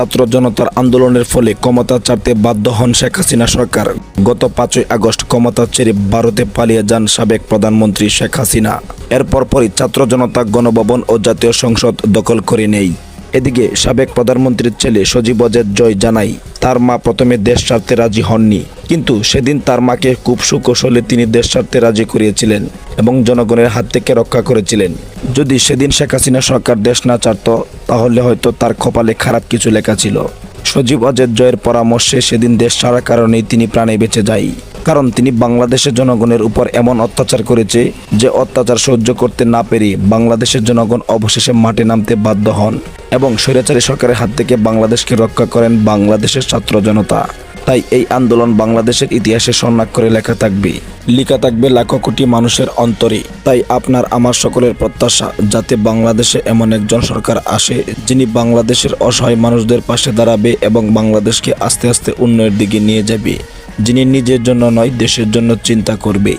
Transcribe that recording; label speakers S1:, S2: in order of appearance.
S1: ছাত্র জনতার আন্দোলনের ফলে ক্ষমতা ছাড়তে বাধ্য হন শেখ হাসিনা সরকার। গত পাঁচই আগস্ট ক্ষমতা ছেড়ে ভারতে পালিয়ে যান সাবেক প্রধানমন্ত্রী শেখ হাসিনা। এরপর পরই ছাত্র জনতা গণভবন ও জাতীয় সংসদ দখল করে নেই এদিকে সাবেক প্রধানমন্ত্রীর ছেলে সজীব অজেদ জয় জানাই তার মা প্রথমে দেশ ছাড়তে রাজি হননি, কিন্তু সেদিন তার মাকে খুব সুকৌশলে তিনি দেশ ছাড়তে রাজি করিয়েছিলেন এবং জনগণের হাত থেকে রক্ষা করেছিলেন। যদি সেদিন শেখ হাসিনা সরকার দেশ না ছাড়ত, তাহলে হয়তো তার কপালে খারাপ কিছু লেখা ছিল। সজীব অজেদ জয়ের পরামর্শে সেদিন দেশ ছাড়ার কারণেই তিনি প্রাণে বেঁচে যায়। কারণ তিনি বাংলাদেশের জনগণের উপর এমন অত্যাচার করেছে যে অত্যাচার সহ্য করতে না পেরে বাংলাদেশের জনগণ অবশেষে মাঠে নামতে বাধ্য হন এবং স্বৈরাচারী সরকারের হাত থেকে বাংলাদেশকে রক্ষা করেন বাংলাদেশের ছাত্র জনতা। তাই এই আন্দোলন বাংলাদেশের ইতিহাসে স্বর্ণাক্ষরে লেখা থাকবে। লেখা থাকবে লাখো কোটি মানুষের অন্তরে। তাই আপনার, আমার সকলের প্রত্যাশা যাতে বাংলাদেশে এমন একজন সরকার আসে যিনি বাংলাদেশের অসহায় মানুষদের পাশে দাঁড়াবে এবং বাংলাদেশকে আস্তে আস্তে উন্নয়নের দিকে নিয়ে যাবে। যিনি নিজের জন্য নয় দেশের জন্য চিন্তা করবে।